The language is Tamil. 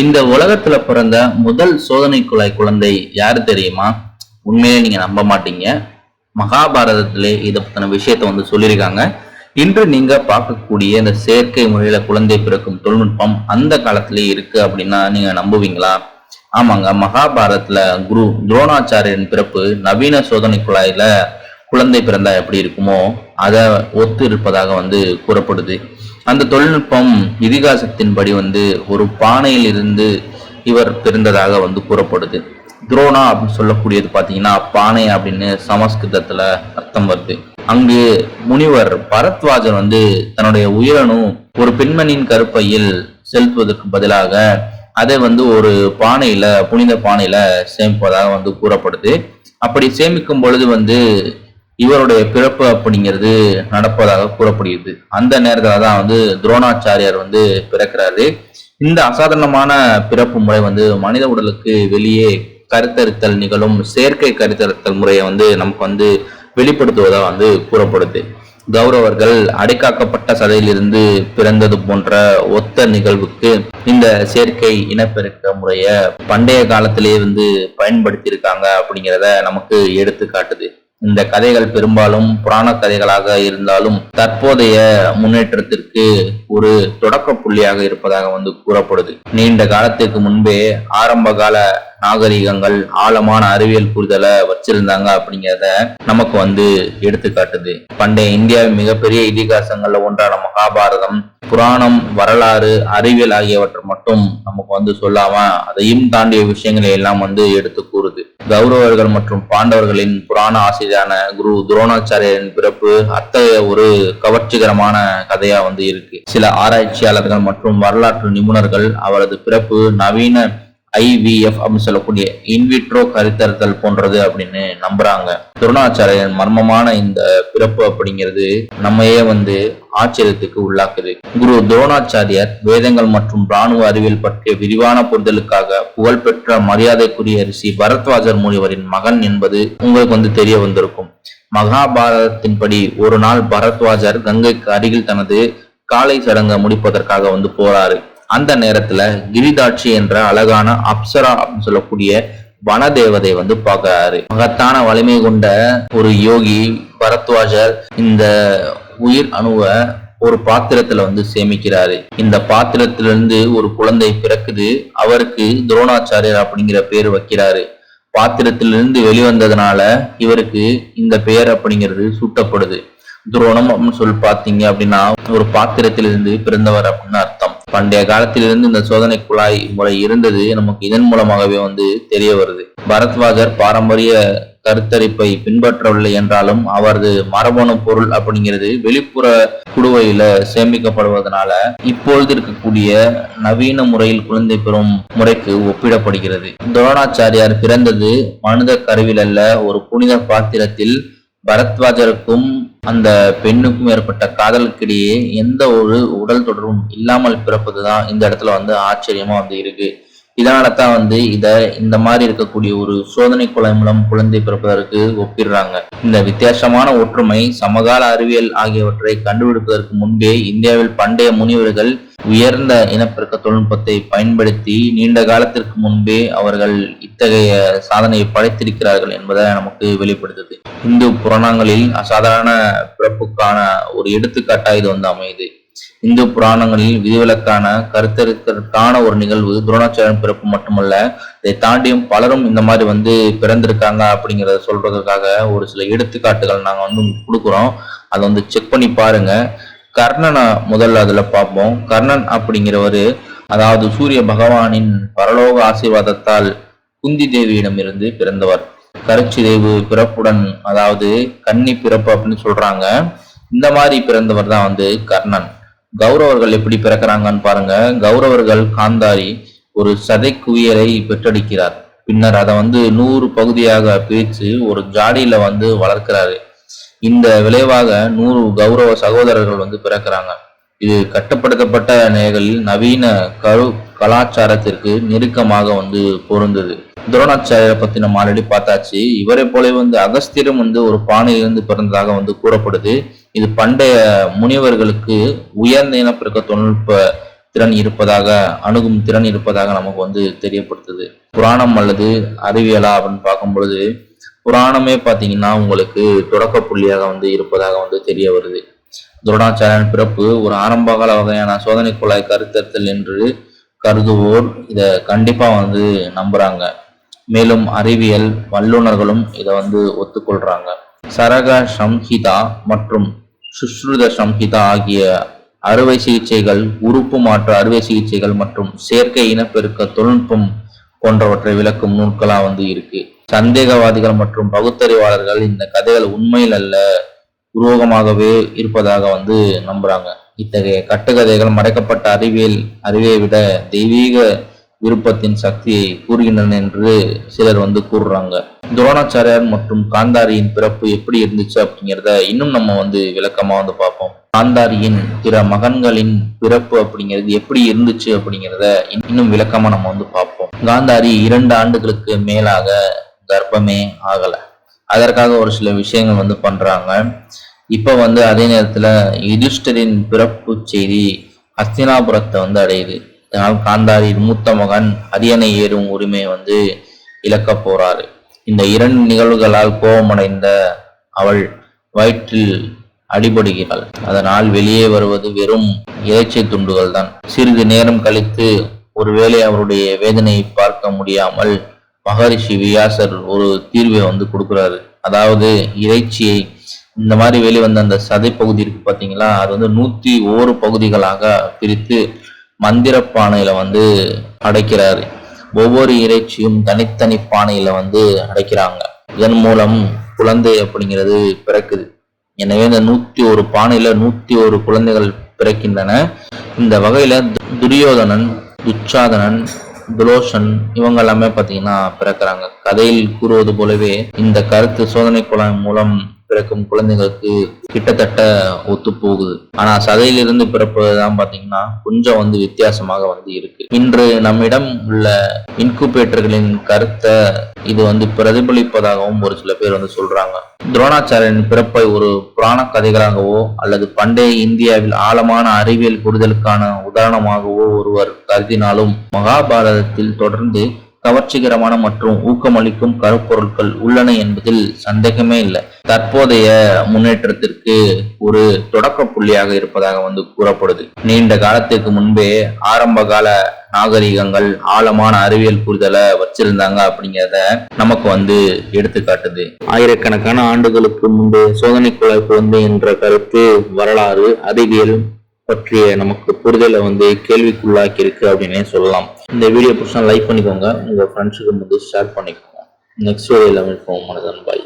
இந்த உலகத்துல பிறந்த முதல் சோதனை குழாய் குழந்தை யாரு தெரியுமா? உண்மையிலே நீங்க நம்ப மாட்டீங்க. மகாபாரதத்திலே இதை பத்தின விஷயத்த வந்து சொல்லியிருக்காங்க. இன்று நீங்க பார்க்கக்கூடிய இந்த செயற்கை முறையில குழந்தை பிறக்கும் தொழில்நுட்பம் அந்த காலத்திலே இருக்கு அப்படின்னா நீங்க நம்புவீங்களா? ஆமாங்க. மகாபாரதத்துல குரு துரோணாச்சாரியன் பிறப்பு நவீன சோதனை குழாயில குழந்தை பிறந்தா எப்படி இருக்குமோ அதை ஒத்து இருப்பதாக வந்து கூறப்படுது. அந்த தொழில்நுட்பம் இதிகாசத்தின்படி வந்து ஒரு பானையில் இருந்து இவர் பிறந்ததாக வந்து கூறப்படுது. துரோணா அப்படின்னு சொல்லக்கூடியது பார்த்தீங்கன்னா பானை அப்படின்னு சமஸ்கிருதத்தில் அர்த்தம் வருது. அங்கு முனிவர் பரத்வாஜன் வந்து தன்னுடைய உயிரணு ஒரு பெண்மணியின் கருப்பையில் செலுத்துவதற்கு பதிலாக அதை வந்து ஒரு பானையில புனித பானையில சேமிப்பதாக வந்து கூறப்படுது. அப்படி சேமிக்கும் பொழுது வந்து இவருடைய பிறப்பு அப்படிங்கிறது நடப்பதாக கூறப்படுகிறது. அந்த நேரத்தில் தான் வந்து துரோணாச்சாரியார் வந்து பிறக்கிறாரு. இந்த அசாதாரணமான பிறப்பு முறை வந்து மனித உடலுக்கு வெளியே கருத்தரித்தல் நிகழும் செயற்கை கருத்தரித்தல் முறையை வந்து நமக்கு வந்து வெளிப்படுத்துவதாக வந்து கூறப்படுது. கௌரவர்கள் அடைக்காக்கப்பட்ட சதையிலிருந்து பிறந்தது போன்ற ஒத்த நிகழ்வுக்கு இந்த செயற்கை இனப்பெருக்க முறைய பண்டைய காலத்திலேயே வந்து பயன்படுத்தியிருக்காங்க அப்படிங்கிறத நமக்கு எடுத்து காட்டுது இந்த கதைகள் பெரும்பாலும் புராண கதைகளாக இருந்தாலும் தற்போதைய முன்னேற்றத்திற்கு ஒரு தொடக்க புள்ளியாக இருப்பதாக வந்து கூறப்படுது. நீண்ட காலத்திற்கு முன்பே ஆரம்ப கால நாகரிகங்கள் ஆழமான அறிவியல் புரிதலை வச்சிருந்தாங்க அப்படிங்கிறத நமக்கு வந்து எடுத்துக்காட்டுது பண்டைய இந்தியாவின் மிகப்பெரிய இதிகாசங்கள்ல ஒன்றான மகாபாரதம் புராணம் வரலாறு அறிவியல் ஆகியவற்றை மட்டும் நமக்கு வந்து சொல்லாம அதையும் தாண்டிய விஷயங்களை எல்லாம் வந்து எடுத்து கௌரவர்கள் மற்றும் பாண்டவர்களின் புராண ஆசிரியரான குரு துரோணாச்சாரியரின் பிறப்பு அத்தகைய ஒரு கவர்ச்சிகரமான கதையா வந்து இருக்கு. சில ஆராய்ச்சியாளர்கள் மற்றும் வரலாற்று நிபுணர்கள் அவரது பிறப்பு நவீன ஐவிஎஃப் அப்படின்னு சொல்லக்கூடிய இன்விட்ரோ கருத்தறுத்தல் போன்றது அப்படின்னு நம்புறாங்க. துருணாச்சாரியன் மர்மமான இந்த பிறப்பு அப்படிங்கிறது நம்மையே வந்து ஆச்சரியத்துக்கு உள்ளாக்குது. குரு துரோணாச்சாரியர் வேதங்கள் மற்றும் ராணுவ அறிவியல் பற்றிய விரிவான புரிதலுக்காக புகழ்பெற்ற மரியாதைக்குரிய ரிஷி பரத்வாஜர் முனிவரின் மகன் என்பது உங்களுக்கு வந்து தெரிய வந்திருக்கும். மகாபாரதத்தின்படி ஒரு நாள் பரத்வாஜர் கங்கைக்கு அருகில் தனது காலை சடங்கை முடிப்பதற்காக வந்து போறாரு. அந்த நேரத்துல கிரிதாட்சி என்ற அழகான அப்சரா அப்படின்னு சொல்லக்கூடிய வனதேவதை வந்து பார்க்கிறாரு. மகத்தான வலிமை கொண்ட ஒரு யோகி பரத்வாஜர் இந்த உயிர் அணுவை ஒரு பாத்திரத்துல வந்து சேமிக்கிறாரு. இந்த பாத்திரத்திலிருந்து ஒரு குழந்தை பிறக்குது. அவருக்கு துரோணாச்சாரியர் அப்படிங்கிற பேர் வைக்கிறாரு. பாத்திரத்திலிருந்து வெளிவந்ததுனால இவருக்கு இந்த பெயர் அப்படிங்கிறது சூட்டப்படுது. துரோணம் அப்படின்னு சொல்லி பார்த்தீங்க அப்படின்னா ஒரு பாத்திரத்திலிருந்து பிறந்தவர் அப்படின்னார். பண்டைய காலத்திலிருந்து இந்த சோதனை குழாய் முறை இருந்தது. நமக்கு இதன் மூலமாகவே வந்து தெரிய வருது. பரத்வாஜர் பாரம்பரிய கருத்தரிப்பை பின்பற்றவில்லை என்றாலும் அவரது மரபணு பொருள் அப்படிங்கிறது வெளிப்புற குடுவையில சேமிக்கப்படுவதனால இப்பொழுது இருக்கக்கூடிய நவீன முறையில் குழந்தை பெறும் முறைக்கு ஒப்பிடப்படுகிறது. துரோணாச்சாரியார் பிறந்தது மனித கருவில் அல்ல ஒரு புனித பாத்திரத்தில் பரத்வாஜருக்கும் அந்த பெண்ணுக்கும் ஏற்பட்ட காதலுக்கிடையே எந்த ஒரு உடல் தொடர்பும் இல்லாமல் பிறப்பதுதான் இந்த இடத்துல வந்து ஆச்சரியமா வந்து இருக்கு. இதனால தான் வந்து இத இந்த மாதிரி இருக்கக்கூடிய ஒரு சோதனை குழாய் மூலம் குழந்தை பிறப்பதற்கு ஒப்பிடுறாங்க. இந்த வித்தியாசமான ஒற்றுமை சமகால அறிவியல் ஆகியவற்றை கண்டுபிடிப்பதற்கு முன்பே இந்தியாவில் பண்டைய முனிவர்கள் உயர்ந்த இனப்பெருக்க தொழில்நுட்பத்தை பயன்படுத்தி நீண்ட காலத்திற்கு முன்பே அவர்கள் இத்தகைய சாதனையை படைத்திருக்கிறார்கள் என்பதை நமக்கு வெளிப்படுத்துது. இந்து புராணங்களில் அசாதாரண பிறப்புக்கான ஒரு எடுத்துக்காட்டாக இது வந்து அமையுது. இந்து புராணங்களில் விதிவிலக்கான கருத்தருக்கான ஒரு நிகழ்வு துரோணாச்சாரியன் பிறப்பு மட்டுமல்ல இதை தாண்டியும் பலரும் இந்த மாதிரி வந்து பிறந்திருக்காங்க அப்படிங்கிறத சொல்றதுக்காக ஒரு சில எடுத்துக்காட்டுகள் நாங்கள் வந்து கொடுக்குறோம். அதை வந்து செக் பண்ணி பாருங்க. கர்ணனை முதல்ல அதுல பார்ப்போம். கர்ணன் அப்படிங்கிறவர் அதாவது சூரிய பகவானின் பரலோக ஆசீர்வாதத்தால் குந்தி தேவியிடமிருந்து இருந்து பிறந்தவர். கருச்சிதைவு பிறப்புடன் அதாவது கன்னி பிறப்பு அப்படின்னு சொல்றாங்க. இந்த மாதிரி பிறந்தவர் தான் வந்து கர்ணன். கௌரவர்கள் எப்படி பிறக்கிறாங்கன்னு பாருங்க. கௌரவர்கள் காந்தாரி ஒரு சதை குவியலை பெற்றெடுக்கிறார். பின்னர் அதை வந்து நூறு பகுதியாக பிரித்து ஒரு ஜாடியில வந்து வளர்க்கிறாரு. இந்த விளைவாக நூறு கௌரவ சகோதரர்கள் வந்து பிறக்கிறாங்க. இது கட்டுப்படுத்தப்பட்ட நிலைகளில் நவீன கரு கலாச்சாரத்திற்கு நெருக்கமாக வந்து பொருந்தது. துரோணாச்சாரியரை பத்தி நம்ம ஆல்ரெடி பார்த்தாச்சு. இவரை போல வந்து அகஸ்தியரும் வந்து ஒரு பானையிலிருந்து பிறந்ததாக வந்து கூறப்படுது. இது பண்டைய முனிவர்களுக்கு உயர்ந்த இனப்பெருக்க தொழில்நுட்ப திறன் இருப்பதாக அணுகும் திறன் இருப்பதாக நமக்கு வந்து தெரியப்படுத்துது. புராணம் அல்லது அறிவியலா அப்படின்னு பார்க்கும் பொழுது புராணமே பார்த்தீங்கன்னா உங்களுக்கு தொடக்க புள்ளியாக வந்து இருப்பதாக வந்து தெரிய வருது. துரோணாச்சாரியன் பிறப்பு ஒரு ஆரம்பகால வகையான சோதனை குழாய் கருத்தறுத்தல் என்று கருதுவோர் இதை கண்டிப்பாக வந்து நம்புகிறாங்க மேலும் அறிவியல் வல்லுநர்களும் இதை வந்து ஒத்துக்கொள்றாங்க. சரக சம்ஹிதா மற்றும் சுஷ்ருத சம்ஹிதா ஆகிய அறுவை சிகிச்சைகள் உறுப்பு மாற்று அறுவை சிகிச்சைகள் மற்றும் செயற்கை இனப்பெருக்க தொழில்நுட்பம் போன்றவற்றை விளக்கும் நூல்களா வந்து இருக்கு. சந்தேகவாதிகள் மற்றும் பகுத்தறிவாளர்கள் இந்த கதைகள் உண்மையில் அல்ல உருவகமாகவே இருப்பதாக வந்து நம்புறாங்க. இத்தகைய கட்டுக்கதைகள் மறைக்கப்பட்ட அறிவியல் அறிவை விட தெய்வீக விருப்பத்தின் சக்தியை கூறுகின்றன என்று சிலர் வந்து கூறுறாங்க. துரோணாச்சாரியார் மற்றும் காந்தாரியின் பிறப்பு எப்படி இருந்துச்சு அப்படிங்கிறத இன்னும் நம்ம வந்து விளக்கமா வந்து பார்ப்போம். காந்தாரியின் பிற மகன்களின் பிறப்பு அப்படிங்கிறது எப்படி இருந்துச்சு அப்படிங்கிறத இன்னும் விளக்கமா நம்ம வந்து பார்ப்போம். காந்தாரி இரண்டு ஆண்டுகளுக்கு மேலாக கர்ப்பமே ஆகல. அதற்காக ஒரு சில விஷயங்கள் வந்து பண்றாங்க. இப்ப வந்து அதே நேரத்துல யுதிஷ்டரின் பிறப்பு செய்தி ஹஸ்தினாபுரத்தை வந்து அடையுது. இதனால் காந்தாரியின் மூத்த மகன் அரியணை ஏறும் உரிமையை வந்து இழக்க போறாரு. இந்த இரண்டு நிகழ்வுகளால் கோபமடைந்த அவள் வயிற்றில் அடிபடுகிறாள். அதனால் வெளியே வருவது வெறும் இறைச்சி துண்டுகள் தான் சிறிது நேரம் கழித்து ஒருவேளை அவருடைய வேதனையை பார்க்க முடியாமல் மகரிஷி வியாசர் ஒரு தீர்வை வந்து கொடுக்குறாரு. அதாவது இறைச்சியை இந்த மாதிரி வெளிவந்த அந்த சதை பகுதி இருக்கு பார்த்தீங்களா அது வந்து நூத்தி ஓரு பகுதிகளாக பிரித்து மந்திர பானையில வந்து அடைக்கிறாரு. ஒவ்வொரு இறைச்சியும் தனித்தனி பானையில வந்து அடைக்கிறாங்க. இதன் மூலம் குழந்தை அப்படிங்கிறது பிறக்குது. எனவே இந்த நூத்தி ஒரு பானையில நூத்தி ஒரு குழந்தைகள் பிறக்கின்றன. இந்த வகையில துரியோதனன் துச்சாதனன் துலோஷன் இவங்க எல்லாமே பார்த்தீங்கன்னா பிறக்கிறாங்க. கதையில் கூறுவது போலவே இந்த கருத்து சோதனை குழாய் மூலம் பிறக்கும் குழந்தைகளுக்கு கிட்டத்தட்ட ஒத்து போகுது ஆனா சதையிலிருந்து பிறப்பதுதான் பாத்தீங்கன்னா கொஞ்சம் வந்து வித்தியாசமாக வந்து இருக்கு. இன்று நம்மிடம் உள்ள இன்குபேட்டர்களின் கருத்தை இது வந்து பிரதிபலிப்பதாகவும் ஒரு சில பேர் வந்து சொல்றாங்க. துரோணாச்சாரியன் பிறப்பை ஒரு புராண கதைகளாகவோ அல்லது பண்டைய இந்தியாவில் ஆழமான அறிவியல் புரிதலுக்கான உதாரணமாகவோ ஒருவர் கருதினாலும் மகாபாரதத்தில் தொடர்ந்து கவர்ச்சிகரமான மற்றும் ஊக்கமளிக்கும் கருப்பொருட்கள் உள்ளன என்பதில் சந்தேகமே இல்லை. தற்போதைய முன்னேற்றத்திற்கு ஒரு தொடக்க புள்ளியாக இருப்பதாக வந்து கூறப்படுது. நீண்ட காலத்திற்கு முன்பே ஆரம்ப கால நாகரிகங்கள் ஆழமான அறிவியல் புரிதலை வச்சிருந்தாங்க அப்படிங்கிறத நமக்கு வந்து எடுத்துக்காட்டுது ஆயிரக்கணக்கான ஆண்டுகளுக்கு முன்பு சோதனை குழாய் குழந்தை என்ற கருத்து வரலாறு அறிவியல் பற்றிய நமக்கு புரிதலை வந்து கேள்விக்குள்ளாக்கி இருக்கு அப்படின்னே சொல்லலாம். இந்த வீடியோ பிடிச்சா லைக் பண்ணிக்கோங்க. உங்க ஃப்ரெண்ட்ஸுக்கு வந்து ஷேர் பண்ணிக்கோங்க. நெக்ஸ்ட் வீடியோவில் மீட் போவோம் மனதன் பாய்.